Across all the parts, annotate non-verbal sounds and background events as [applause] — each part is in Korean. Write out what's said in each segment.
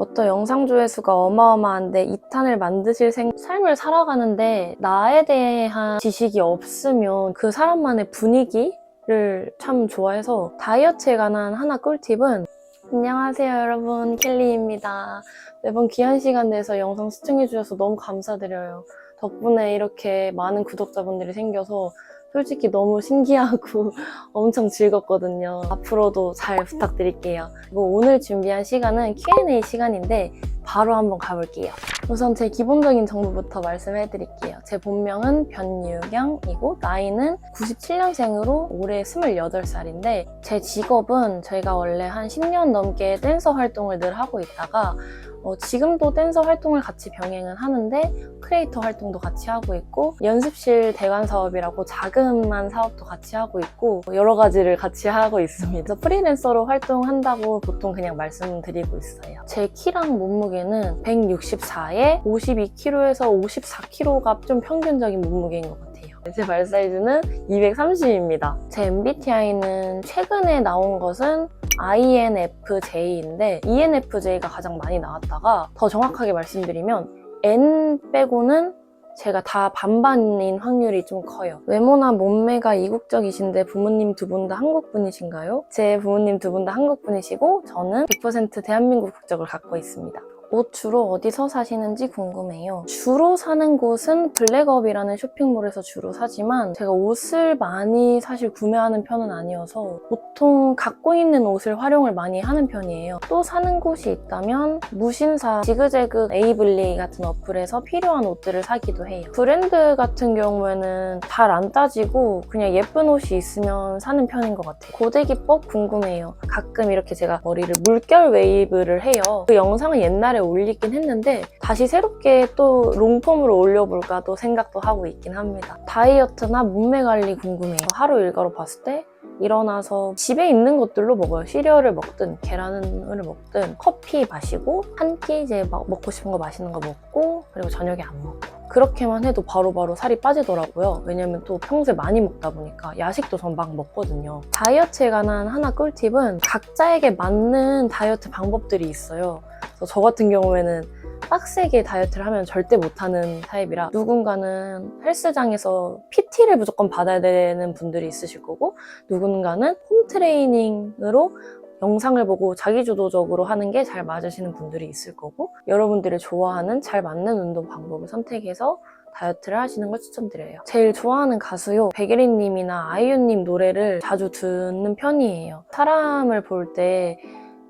어떤 영상 조회수가 어마어마한데 2탄을 만드실 생... 삶을 살아가는데 나에 대한 지식이 없으면 그 사람만의 분위기를 참 좋아해서 다이어트에 관한 하나 꿀팁은 안녕하세요 여러분. 켈리입니다. 매번 귀한 시간 내서 영상 시청해주셔서 너무 감사드려요 덕분에 이렇게 많은 구독자분들이 생겨서 솔직히 너무 신기하고 [laughs] 엄청 즐겁거든요. 앞으로도 잘 부탁드릴게요. 그리고 오늘 준비한 시간은 Q&A 시간인데 바로 한번 가볼게요. 우선 제 기본적인 정보부터 말씀해 드릴게요. 제 본명은 변유경이고 나이는 97년생으로 올해 28살인데 제 직업은 저희가 원래 한 10년 넘게 댄서 활동을 늘 하고 있다가 어, 지금도 댄서 활동을 같이 병행은 하는데 크리에이터 활동도 같이 하고 있고 연습실 대관 사업이라고 자그만 사업도 같이 하고 있고 여러 가지를 같이 하고 있습니다. 프리랜서로 활동한다고 보통 그냥 말씀드리고 있어요. 제 키랑 몸무게는 164에 52kg에서 54kg가 좀 평균적인 몸무게인 것 같아요. 제발 사이즈는 230입니다. 제 MBTI는 최근에 나온 것은 INFJ인데 ENFJ가 가장 많이 나왔다가 더 정확하게 말씀드리면 N 빼고는 제가 다 반반인 확률이 좀 커요. 외모나 몸매가 이국적이신데 부모님 두 분 다 한국 분이신가요? 제 부모님 두 분 다 한국 분이시고 저는 100% 대한민국 국적을 갖고 있습니다. 옷 주로 어디서 사시는지 궁금해요. 주로 사는 곳은 블랙업이라는 쇼핑몰에서 주로 사지만 제가 옷을 많이 사실 구매하는 편은 아니어서 보통 갖고 있는 옷을 활용을 많이 하는 편이에요. 또 사는 곳이 있다면 무신사, 지그재그, 에이블리 같은 어플에서 필요한 옷들을 사기도 해요. 브랜드 같은 경우에는 잘 안 따지고 그냥 예쁜 옷이 있으면 사는 편인 것 같아요. 고데기법 궁금해요. 가끔 이렇게 제가 머리를 물결 웨이브를 해요. 그 영상은 옛날에 올리긴 했는데 다시 새롭게 또 롱폼으로 올려볼까 또 생각도 하고 있긴 합니다. 다이어트나 몸매 관리 궁금해요. 하루 일과로 봤을 때 일어나서 집에 있는 것들로 먹어요. 시리얼을 먹든 계란을 먹든 커피 마시고 한 끼 이제 막 먹고 싶은 거 맛있는 거 먹고 그리고 저녁에 안 먹고 그렇게만 해도 바로 바로 살이 빠지더라고요. 왜냐면 또 평소에 많이 먹다 보니까 야식도 전 막 먹거든요. 다이어트에 관한 하나 꿀팁은 각자에게 맞는 다이어트 방법들이 있어요. 저 같은 경우에는 빡세게 다이어트를 하면 절대 못하는 타입이라 누군가는 헬스장에서 PT를 무조건 받아야 되는 분들이 있으실 거고 누군가는 홈 트레이닝으로 영상을 보고 자기주도적으로 하는 게 잘 맞으시는 분들이 있을 거고 여러분들이 좋아하는 잘 맞는 운동 방법을 선택해서 다이어트를 하시는 걸 추천드려요. 제일 좋아하는 가수요. 백예린님이나 아이유님 노래를 자주 듣는 편이에요. 사람을 볼때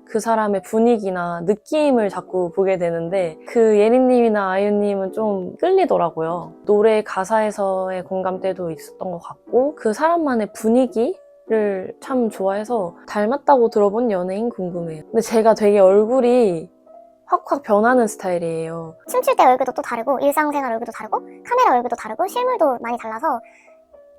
그 사람의 분위기나 느낌을 자꾸 보게 되는데 그 예린님이나 아이유님은 좀 끌리더라고요. 노래 가사에서의 공감대도 있었던 것 같고 그 사람만의 분위기 를참 좋아해서 닮았다고 들어본 연예인 궁금해요. 근데 제가 되게 얼굴이 확확 변하는 스타일이에요. 춤출 때 얼굴도 또 다르고 일상생활 얼굴도 다르고 카메라 얼굴도 다르고 실물도 많이 달라서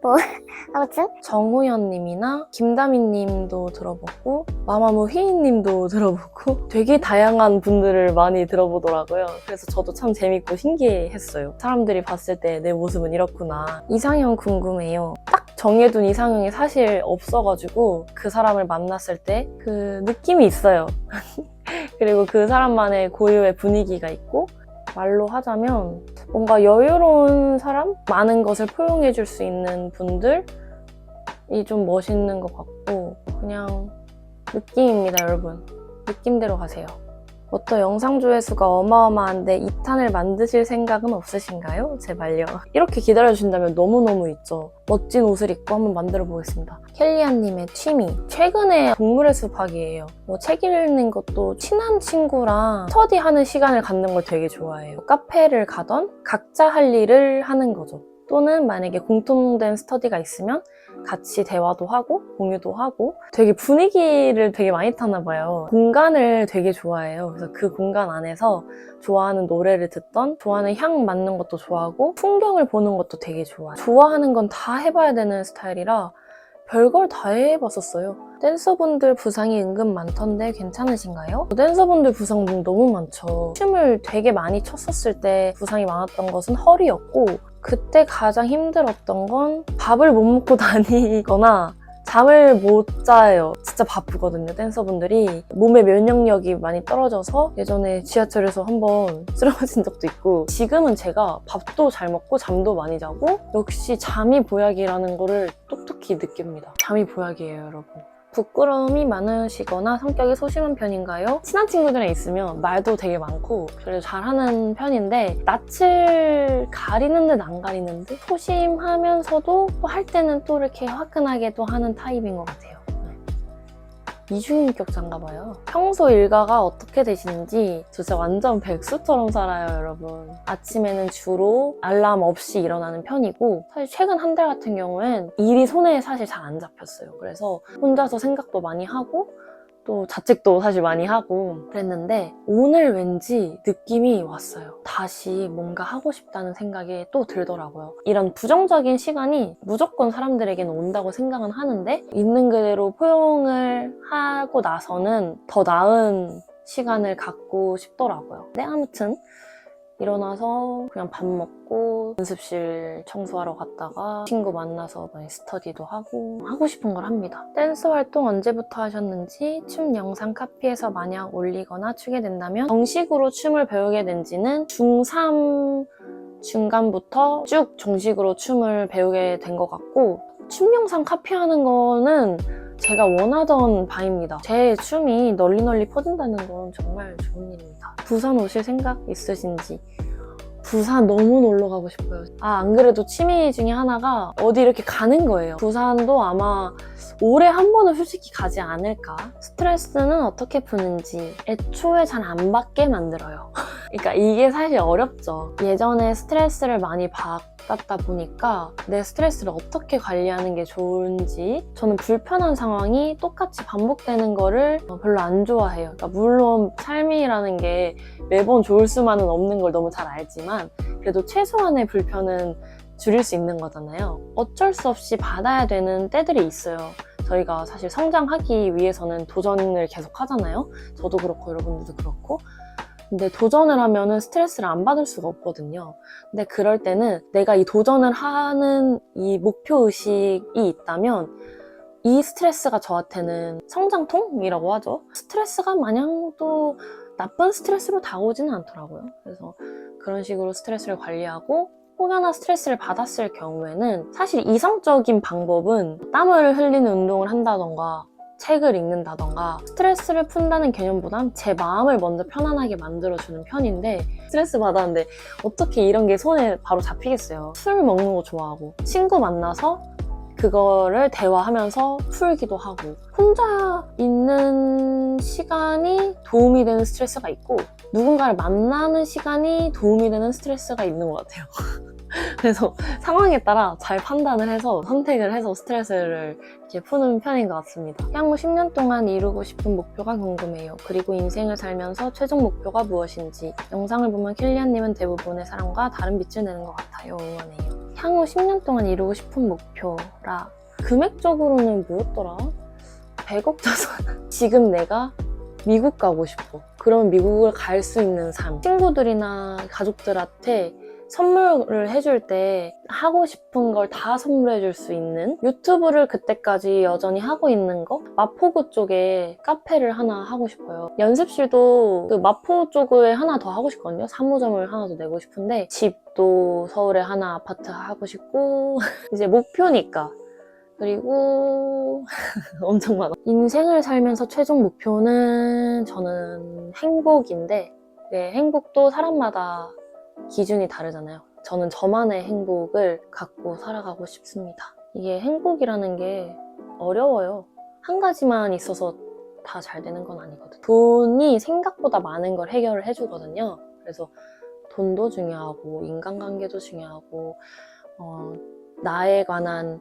뭐 [laughs] 아무튼 정우현님이나 김다미님도 들어보고 마마무 휘인님도 들어보고 [laughs] 되게 다양한 분들을 많이 들어보더라고요. 그래서 저도 참 재밌고 신기했어요. 사람들이 봤을 때 내 모습은 이렇구나. 이상형 궁금해요. 딱 정해둔 이상형이 사실 없어가지고 그 사람을 만났을 때 그 느낌이 있어요. [laughs] 그리고 그 사람만의 고유의 분위기가 있고 말로 하자면 뭔가 여유로운 사람? 많은 것을 포용해 줄 수 있는 분들이 좀 멋있는 것 같고 그냥 느낌입니다 여러분 느낌대로 가세요 어떤 영상 조회수가 어마어마한데 2탄을 만드실 생각은 없으신가요? 제발요. 이렇게 기다려주신다면 너무너무 있죠. 멋진 옷을 입고 한번 만들어 보겠습니다. 켈리안님의 취미. 최근에 동물의 숲하기예요. 뭐 책 읽는 것도 친한 친구랑 스터디하는 시간을 갖는 걸 되게 좋아해요. 카페를 가던 각자 할 일을 하는 거죠 또는 만약에 공통된 스터디가 있으면 같이 대화도 하고 공유도 하고 되게 분위기를 되게 많이 타나 봐요. 공간을 되게 좋아해요. 그래서 그 공간 안에서 좋아하는 노래를 듣던 좋아하는 향 맡는 것도 좋아하고 풍경을 보는 것도 되게 좋아요. 좋아하는 건 다 해봐야 되는 스타일이라 별걸 다 해봤었어요. 댄서분들 부상이 은근 많던데 괜찮으신가요? 댄서분들 부상 너무 많죠. 춤을 되게 많이 췄었을 때 부상이 많았던 것은 허리였고 그때 가장 힘들었던 건 밥을 못 먹고 [laughs] 다니거나 잠을 못 자요. 진짜 바쁘거든요, 댄서분들이. 몸의 면역력이 많이 떨어져서 예전에 지하철에서 한번 [laughs] 쓰러진 적도 있고 지금은 제가 밥도 잘 먹고 잠도 많이 자고 역시 잠이 보약이라는 거를 똑똑히 느낍니다. 잠이 보약이에요, 여러분. 부끄러움이 많으시거나 성격이 소심한 편인가요? 친한 친구들이랑 있으면 말도 되게 많고 그래도 잘하는 편인데 낯을 가리는 듯 안 가리는 듯 소심하면서도 또 할 때는 또 이렇게 화끈하게 또 하는 타입인 것 같아요. 네. 이중인격자인가 봐요. 평소 일과가 어떻게 되시는지 저 진짜 완전 백수처럼 살아요, 여러분. 아침에는 주로 알람 없이 일어나는 편이고 사실 최근 한 달 같은 경우엔 일이 손에 사실 잘 안 잡혔어요. 그래서 혼자서 생각도 많이 하고 또 자책도 사실 많이 하고 그랬는데 오늘 왠지 느낌이 왔어요. 다시 뭔가 하고 싶다는 생각이 또 들더라고요. 이런 부정적인 시간이 무조건 사람들에게는 온다고 생각은 하는데 있는 그대로 포용을 하고 나서는 더 나은 시간을 갖고 싶더라고요. 네, 아무튼 일어나서 그냥 밥 먹고 연습실 청소하러 갔다가 친구 만나서 많이 스터디도 하고 하고 싶은 걸 합니다. 댄스 활동 언제부터 하셨는지 춤 영상 카피해서 만약 올리거나 추게 된다면 정식으로 춤을 배우게 된 지는 중3 중간부터 쭉 정식으로 춤을 배우게 된 것 같고 춤 영상 카피하는 거는 제가 원하던 바입니다. 제 춤이 널리 널리 퍼진다는 건 정말 좋은 일입니다. 부산 오실 생각 있으신지 부산 너무 놀러 가고 싶어요. 아, 안 그래도 취미 중에 하나가 어디 이렇게 가는 거예요. 부산도 아마 올해 한 번은 솔직히 가지 않을까? 스트레스는 어떻게 푸는지 애초에 잘 안 받게 만들어요. [laughs] 그러니까 이게 사실 어렵죠. 예전에 스트레스를 많이 받 았다 보니까 내 스트레스를 어떻게 관리하는 게 좋은지 저는 불편한 상황이 똑같이 반복되는 거를 별로 안 좋아해요. 그러니까 물론 삶이라는 게 매번 좋을 수만은 없는 걸 너무 잘 알지만 그래도 최소한의 불편은 줄일 수 있는 거잖아요. 어쩔 수 없이 받아야 되는 때들이 있어요. 저희가 사실 성장하기 위해서는 도전을 계속 하잖아요. 저도 그렇고 여러분들도 그렇고. 근데 도전을 하면은 스트레스를 안 받을 수가 없거든요. 근데 그럴 때는 내가 이 도전을 하는 이 목표 의식이 있다면 이 스트레스가 저한테는 성장통이라고 하죠. 스트레스가 마냥 또 나쁜 스트레스로 다가오지는 않더라고요. 그래서 그런 식으로 스트레스를 관리하고 혹여나 스트레스를 받았을 경우에는 사실 이성적인 방법은 땀을 흘리는 운동을 한다던가 책을 읽는다던가 스트레스를 푼다는 개념보단 제 마음을 먼저 편안하게 만들어주는 편인데 스트레스 받았는데 어떻게 이런 게 손에 바로 잡히겠어요. 술 먹는 거 좋아하고 친구 만나서 그거를 대화하면서 풀기도 하고 혼자 있는 시간이 도움이 되는 스트레스가 있고 누군가를 만나는 시간이 도움이 되는 스트레스가 있는 것 같아요. [laughs] [laughs] 그래서 상황에 따라 잘 판단을 해서 선택을 해서 스트레스를 이렇게 푸는 편인 것 같습니다. 향후 10년 동안 이루고 싶은 목표가 궁금해요. 그리고 인생을 살면서 최종 목표가 무엇인지 영상을 보면 킬리안님은 대부분의 사람과 다른 빛을 내는 것 같아요. 응원해요. 향후 10년 동안 이루고 싶은 목표라 금액적으로는 뭐였더라? 100억 자산. [laughs] 지금 내가 미국 가고 싶어. 그럼 미국을 갈 수 있는 삶. 친구들이나 가족들한테 선물을 해줄 때 하고 싶은 걸 다 선물해 줄 수 있는 유튜브를 그때까지 여전히 하고 있는 거? 마포구 쪽에 카페를 하나 하고 싶어요. 연습실도 그 마포 쪽에 하나 더 하고 싶거든요. 사무점을 하나 더 내고 싶은데 집도 서울에 하나 아파트 하고 싶고 [laughs] 이제 목표니까. 그리고 [laughs] 엄청 많아. 인생을 살면서 최종 목표는 저는 행복인데 네, 행복도 사람마다 기준이 다르잖아요. 저는 저만의 행복을 갖고 살아가고 싶습니다. 이게 행복이라는 게 어려워요. 한 가지만 있어서 다 잘 되는 건 아니거든. 돈이 생각보다 많은 걸 해결을 해주거든요. 그래서 돈도 중요하고, 인간관계도 중요하고, 어, 나에 관한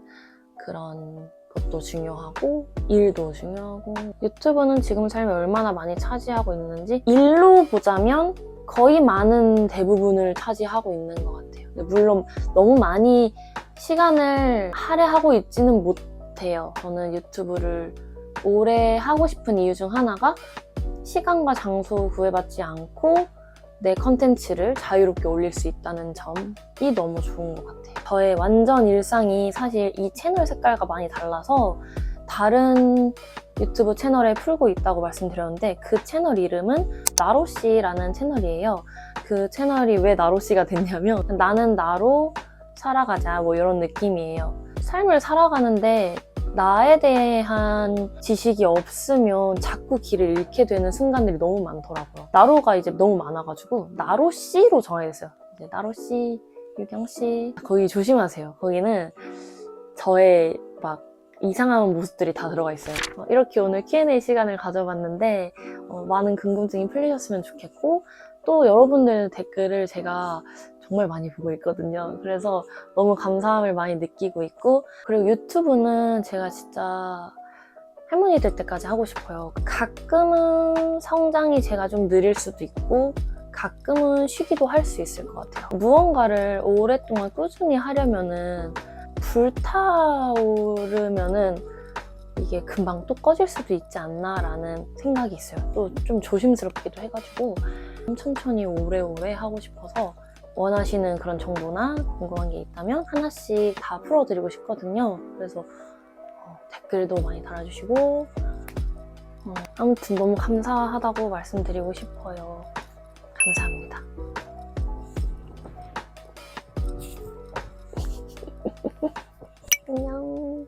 그런 것도 중요하고, 일도 중요하고, 유튜브는 지금 삶에 얼마나 많이 차지하고 있는지, 일로 보자면 거의 많은 대부분을 차지하고 있는 것 같아요. 물론 너무 많이 시간을 할애하고 있지는 못해요. 저는 유튜브를 오래 하고 싶은 이유 중 하나가 시간과 장소 구애받지 않고 내 컨텐츠를 자유롭게 올릴 수 있다는 점이 너무 좋은 것 같아요. 저의 완전 일상이 사실 이 채널 색깔과 많이 달라서 다른 유튜브 채널에 풀고 있다고 말씀드렸는데 그 채널 이름은 나로씨라는 채널이에요. 그 채널이 왜 나로씨가 됐냐면 나는 나로 살아가자 뭐 이런 느낌이에요. 삶을 살아가는데 나에 대한 지식이 없으면 자꾸 길을 잃게 되는 순간들이 너무 많더라고요. 나로가 이제 너무 많아가지고 나로 씨로 정해졌어요. 이제 나로 씨, 유경 씨 거기 조심하세요. 거기는 저의 막 이상한 모습들이 다 들어가 있어요. 어, 이렇게 오늘 Q&A 시간을 가져봤는데 어, 많은 궁금증이 풀리셨으면 좋겠고 또 여러분들 댓글을 제가 정말 많이 보고 있거든요. 그래서 너무 감사함을 많이 느끼고 있고 그리고 유튜브는 제가 진짜 할머니 될 때까지 하고 싶어요. 가끔은 성장이 제가 좀 느릴 수도 있고 가끔은 쉬기도 할 수 있을 것 같아요. 무언가를 오랫동안 꾸준히 하려면은 불타오르면은 이게 금방 또 꺼질 수도 있지 않나라는 생각이 있어요. 또 좀 조심스럽기도 해가지고 천천히 오래오래 하고 싶어서 원하시는 그런 정보나 궁금한 게 있다면 하나씩 다 풀어드리고 싶거든요. 그래서 어, 댓글도 많이 달아주시고 어, 아무튼 너무 감사하다고 말씀드리고 싶어요. 감사합니다. 喵